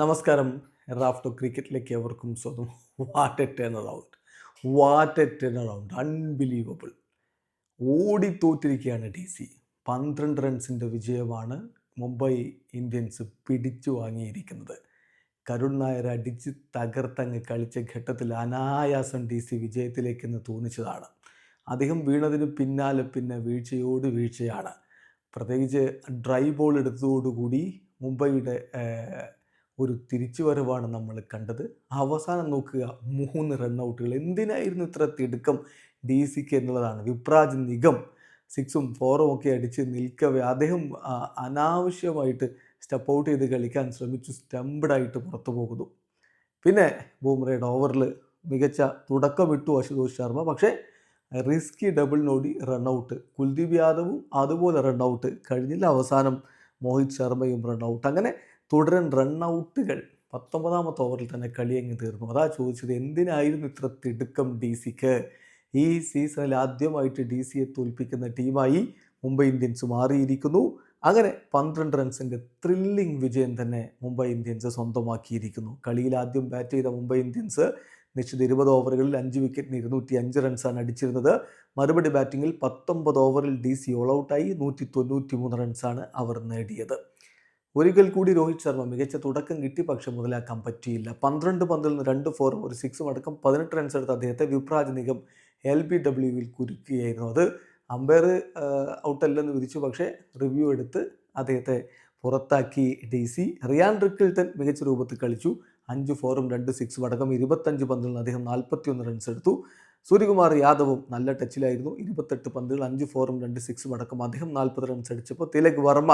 നമസ്കാരം. റാഫ്റ്റോ ക്രിക്കറ്റിലേക്ക് എവർക്കും സ്വന്തം വാട്ട് എറ്റ് എന്ന റൗണ്ട് വാട്ട് എറ്റ് എന്ന റൗണ്ട് അൺബിലീവബിൾ ഓടി തോറ്റിരിക്കുകയാണ് ഡി സി പന്ത്രണ്ട് റൺസിന്റെ വിജയമാണ് മുംബൈ ഇന്ത്യൻസ് പിടിച്ചു വാങ്ങിയിരിക്കുന്നത്. കരുൺ നായർ അടിച്ച് തകർത്തങ്ങ് കളിച്ച ഘട്ടത്തിൽ അനായാസം ഡി സി വിജയത്തിലേക്കെന്ന് തോന്നിച്ചതാണ്. അദ്ദേഹം വീണതിന് പിന്നാലെ പിന്നെ വീഴ്ചയോട് വീഴ്ചയാണ്. പ്രത്യേകിച്ച് ഡ്രൈ ബോൾ എടുത്തതോടുകൂടി മുംബൈയുടെ ഒരു തിരിച്ചുവരവാണ് നമ്മൾ കണ്ടത്. അവസാനം നോക്കുക മൂന്ന് റണ്ണൗട്ടുകൾ എന്തിനായിരുന്നു ഇത്ര തിടുക്കം? ഡി സിക്ക് എന്നുള്ളതാണ്. വിപ്രാജ് നിഗം സിക്സും ഫോറും ഒക്കെ അടിച്ച് നിൽക്കവേ. അദ്ദേഹം അനാവശ്യമായിട്ട് സ്റ്റെപ്പ് ഔട്ട് ചെയ്ത് കളിക്കാൻ ശ്രമിച്ചു സ്റ്റംപ്ഡായിട്ട് പുറത്തു പോകുന്നു. പിന്നെ ബൂമ്രയുടെ ഓവറിൽ മികച്ച തുടക്കമിട്ടു അശുതോഷ് ശർമ്മ. പക്ഷേ റിസ്കി ഡബിൾ നോടി റണ്ണൗട്ട് കുൽദീപ് യാദവും അതുപോലെ റണ്ണൗട്ട് കഴിഞ്ഞില്ല. അവസാനം മോഹിത് ശർമ്മയും റണ്ണൗട്ട് അങ്ങനെ തുടരൻ റണ്ണൗട്ടുകൾ. പത്തൊമ്പതാമത്തെ ഓവറിൽ തന്നെ കളി അങ്ങ് തീർന്നു. അതാ ചോദിച്ചത് എന്തിനായിരുന്നു ഇത്ര തിടുക്കം ഡി സിക്ക്? ഈ സീസണിൽ ആദ്യമായിട്ട് ഡി സിയെ തോൽപ്പിക്കുന്ന ടീമായി മുംബൈ ഇന്ത്യൻസ് മാറിയിരിക്കുന്നു. അങ്ങനെ പന്ത്രണ്ട് റൺസിന്റെ ത്രില്ലിംഗ് വിജയം തന്നെ മുംബൈ ഇന്ത്യൻസ് സ്വന്തമാക്കിയിരിക്കുന്നു. കളിയിൽ ആദ്യം ബാറ്റ് ചെയ്ത മുംബൈ ഇന്ത്യൻസ് നിശ്ചിത ഇരുപത് ഓവറുകളിൽ അഞ്ച് വിക്കറ്റിന് ഇരുന്നൂറ്റി അഞ്ച് റൺസാണ് അടിച്ചിരുന്നത്. മറുപടി ബാറ്റിങ്ങിൽ പത്തൊമ്പത് ഓവറിൽ ഡി സി ഓൾ ഔട്ടായി നൂറ്റി തൊണ്ണൂറ്റി മൂന്ന് റൺസാണ് അവർ നേടിയത്. ഒരിക്കൽ കൂടി രോഹിത് ശർമ്മ മികച്ച തുടക്കം കിട്ടി പക്ഷെ മുതലാക്കാൻ പറ്റിയില്ല. പന്ത്രണ്ട് പന്തിൽ നിന്ന് രണ്ട് ഫോറും ഒരു സിക്സും അടക്കം പതിനെട്ട് റൺസ് എടുത്ത അദ്ദേഹത്തെ വിപ്രാജ് നിഗം എൽ ബി ഡബ്ല്യുവിൽ കുരുക്കുകയായിരുന്നു. അത് അമ്പയർ ഔട്ടല്ലെന്ന് വിധിച്ചു പക്ഷേ റിവ്യൂ എടുത്ത് അദ്ദേഹത്തെ പുറത്താക്കി ഡി സി. റിയാൻ റിക്കിൾട്ടൺ മികച്ച രൂപത്തിൽ കളിച്ചു. അഞ്ച് ഫോറും രണ്ട് സിക്സും അടക്കം ഇരുപത്തഞ്ച് പന്തിൽ നിന്ന് അദ്ദേഹം നാൽപ്പത്തിയൊന്ന് റൺസ് എടുത്തു. സൂര്യകുമാർ യാദവും നല്ല ടച്ചിലായിരുന്നു ഇരുപത്തെട്ട് പന്തുകൾ അഞ്ച് ഫോറും രണ്ട് സിക്സും അടക്കം അദ്ദേഹം നാൽപ്പത് റൺസ് അടിച്ചപ്പോൾ തിലക് വർമ്മ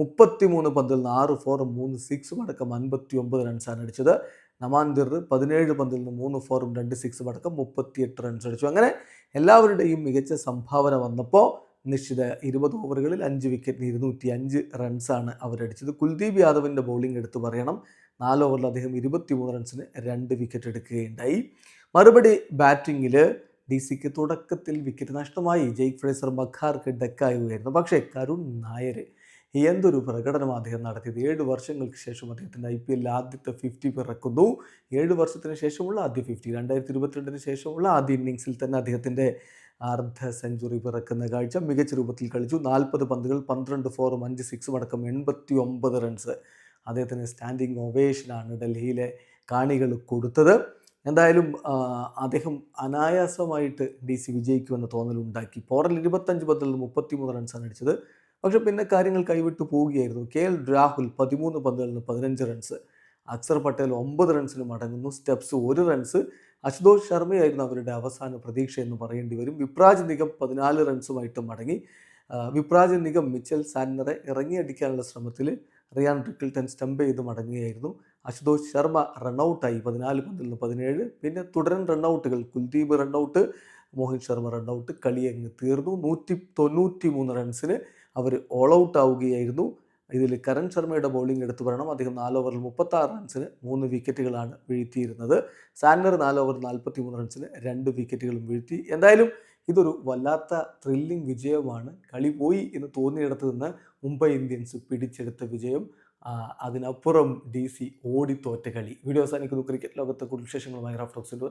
മുപ്പത്തിമൂന്ന് പന്തിൽ നിന്ന് ആറ് ഫോറും മൂന്ന് സിക്സും അടക്കം അൻപത്തി ഒമ്പത് റൺസാണ് അടിച്ചത്. നമാന്തിർ പതിനേഴ് പന്തിൽ നിന്ന് മൂന്ന് ഫോറും രണ്ട് സിക്സും അടക്കം മുപ്പത്തിയെട്ട് റൺസ് അടിച്ചു. അങ്ങനെ എല്ലാവരുടെയും മികച്ച സംഭാവന വന്നപ്പോൾ നിശ്ചിത ഇരുപത് ഓവറുകളിൽ അഞ്ച് വിക്കറ്റിന് ഇരുന്നൂറ്റി അഞ്ച് റൺസാണ് അവരടിച്ചത്. കുൽദീപ് യാദവിന്റെ ബൗളിംഗ് എടുത്ത് പറയണം. നാല് ഓവറിൽ അദ്ദേഹം ഇരുപത്തിമൂന്ന് റൺസിന് രണ്ട് വിക്കറ്റ് എടുക്കുകയുണ്ടായി. മറുപടി ബാറ്റിങ്ങിൽ ഡി സിക്ക് തുടക്കത്തിൽ വിക്കറ്റ് നഷ്ടമായി. ജെയ്ക് ഫ്രേസർ മഖാർക്ക് ഉയർന്നു പക്ഷേ കരുൺ നായർ എന്തൊരു പ്രകടനം അദ്ദേഹം നടത്തിയത്? ഏഴ് വർഷങ്ങൾക്ക് ശേഷം അദ്ദേഹത്തിന്റെ ഐ പി എല്ലിൽ ആദ്യത്തെ ഫിഫ്റ്റി പിറക്കുന്നു ഏഴ് വർഷത്തിന് ശേഷമുള്ള ആദ്യ ഫിഫ്റ്റി രണ്ടായിരത്തി ഇരുപത്തിരണ്ടിന് ശേഷമുള്ള ആദ്യ ഇന്നിങ്സിൽ തന്നെ അദ്ദേഹത്തിന്റെ അർദ്ധ സെഞ്ചുറി പിറക്കുന്ന കാഴ്ച മികച്ച രൂപത്തിൽ കളിച്ചു. നാൽപ്പത് പന്തുകൾ പന്ത്രണ്ട് ഫോറും അഞ്ച് സിക്സും അടക്കം എൺപത്തി ഒമ്പത് റൺസ് അദ്ദേഹത്തിന് സ്റ്റാൻഡിങ് ഒവേഷനാണ് ഡൽഹിയിലെ കാണികൾ കൊടുത്തത്. എന്തായാലും അദ്ദേഹം അനായാസമായിട്ട് ഡി സി വിജയിക്കുമെന്ന തോന്നലുണ്ടാക്കി. പോറൽ ഇരുപത്തഞ്ച് പന്തിൽ നിന്ന് മുപ്പത്തിമൂന്ന് റൺസാണ് അടിച്ചത്. പക്ഷെ പിന്നെ കാര്യങ്ങൾ കൈവിട്ടു പോവുകയായിരുന്നു. കെ എൽ രാഹുൽ പതിമൂന്ന് പന്തുകളിൽ നിന്ന് പതിനഞ്ച് റൺസ് അക്സർ പട്ടേൽ ഒമ്പത് റൺസിന് മടങ്ങുന്നു. സ്റ്റെപ്സ് ഒരു റൺസ് അശുതോഷ് ശർമ്മയായിരുന്നു അവരുടെ അവസാന പ്രതീക്ഷ എന്ന് പറയേണ്ടി വരും. വിപ്രാജ് നിഗം പതിനാല് റൺസുമായിട്ട് മടങ്ങി. വിപ്രാജ് നിഗം മിച്ചൽ സാന്നറെ ഇറങ്ങിയടിക്കാനുള്ള ശ്രമത്തിൽ റിയാൻ റിക്കിൾട്ടൺ സ്റ്റംപ് ചെയ്ത് മടങ്ങുകയായിരുന്നു. അശുതോഷ് ശർമ്മ റണ്ണൗട്ടായി പതിനാല് പന്തിൽ നിന്ന് പതിനേഴ്. പിന്നെ തുടരൻ റണ്ണൗട്ടുകൾ Kuldeep run out Mohit Sharma run out കളിയങ്ങ് തീർന്നു. നൂറ്റി തൊണ്ണൂറ്റി മൂന്ന് റൺസിന് അവർ ഓൾ ഔട്ട് ആവുകയായിരുന്നു. ഇതിൽ കരൺ ശർമ്മയുടെ ബൗളിംഗ് എടുത്തു പറയണം. അദ്ദേഹം നാല് ഓവറിൽ മുപ്പത്തി ആറ് റൺസിന് മൂന്ന് വിക്കറ്റുകളാണ് വീഴ്ത്തിയിരുന്നത്. സാൻഡർ നാല് ഓവർ നാൽപ്പത്തി മൂന്ന് റൺസിന് രണ്ട് വിക്കറ്റുകളും വീഴ്ത്തി. എന്തായാലും ഇതൊരു വല്ലാത്ത ത്രില്ലിംഗ് വിജയമാണ്. കളി പോയി എന്ന് തോന്നിയിടത്ത് നിന്ന് മുംബൈ ഇന്ത്യൻസ് പിടിച്ചെടുത്ത വിജയം. അതിനപ്പുറം ഡി സി ഓടിത്തോറ്റ കളി. വീഡിയോ അവസാനിക്കുന്നു. ക്രിക്കറ്റ് ലോകത്തെ കൂടുതൽ വിശേഷങ്ങളുമായി റഫ്ലോക്സിന്റെ